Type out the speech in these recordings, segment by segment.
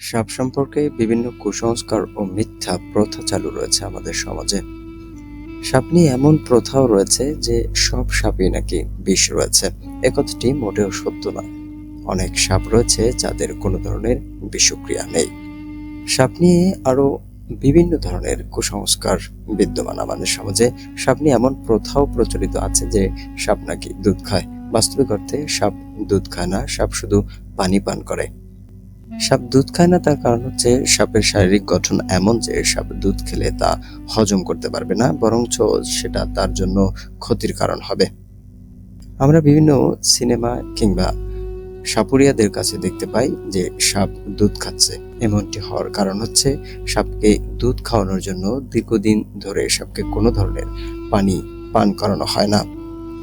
সাপ সম্পর্কে বিভিন্ন কুসংস্কার ও মিথ্যা প্রথা চালু রয়েছে আমাদের সমাজে। সাপ নিয়ে এমন প্রথাও রয়েছে যে সব সাপই নাকি বিষ রয়েছে। এ কথাটি মোটেও সত্য নয়। অনেক সাপ রয়েছে যাদের কোনো ধরনের বিষক্রিয়া নেই। সাপ নিয়ে আরও বিভিন্ন ধরনের কুসংস্কার বিদ্যমান আমাদের সমাজে। সাপ নিয়ে এমন প্রথাও প্রচলিত আছে যে সাপ নাকি দুধ খায়। বাস্তবিক অর্থে সাপ দুধ খায় না, সাপ শুধু পানি পান করে। সাপ দুধ খায় না, তার কারণ হচ্ছে সাপের শারীরিক গঠন এমন যে সাপ দুধ খেলে তা হজম করতে পারবে না, বরঞ্চ সেটা তার জন্য ক্ষতির কারণ হবে। আমরা বিভিন্ন সিনেমা কিংবা সাপুরিয়াদের কাছে দেখতে পাই যে সাপ দুধ খাচ্ছে। এমনটি হওয়ার কারণ হচ্ছে সাপকে দুধ খাওয়ানোর জন্য দীর্ঘদিন ধরে সাপকে কোনো ধরনের পানি পান করানো হয় না।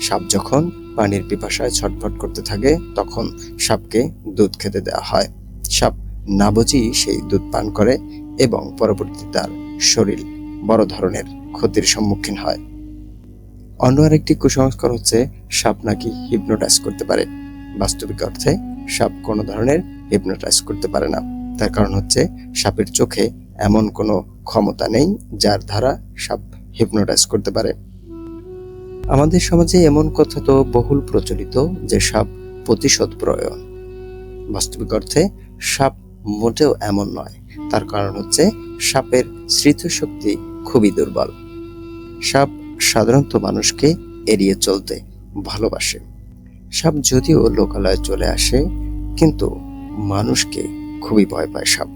সাপ যখন পানির পিপাসায় ছটফট করতে থাকে, তখন সাপকে দুধ খেতে দেওয়া হয়। সাপ না বুঝেই সেই দুধ পান করে এবং পরবর্তীতে তার শরীর বড় ধরনের ক্ষতির সম্মুখীন হয়। অন্য আরেকটি কুসংস্কার হচ্ছে সাপ নাকি হিপনোটাইজ করতে পারে। বাস্তবিক অর্থে সাপ কোনো ধরনের হিপনোটাইজ করতে পারে না। তার কারণ হচ্ছে সাপের চোখে এমন কোনো ক্ষমতা নেই যার দ্বারা সাপ হিপনোটাইজ করতে পারে। আমাদের সমাজে এমন কথা তো বহুল প্রচলিত যে সাপ প্রতিশোধ প্রয়োজন। বাস্তবিক অর্থে সাপ মোটেও এমন নয়। তার কারণ হচ্ছে সাপের স্মৃতিশক্তি খুবই দুর্বল। সাপ সাধারণত মানুষকে এড়িয়ে চলতে ভালোবাসে। সাপ যদিও লোকালয়ে চলে আসে, কিন্তু মানুষকে খুবই ভয় পায় সাপ।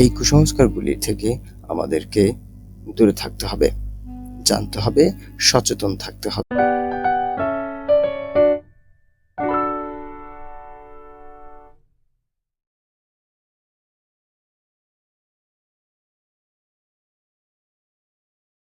এই কুসংস্কারগুলি থেকে আমাদেরকে দূরে থাকতে হবে, জানতে হবে, সচেতন থাকতে হবে।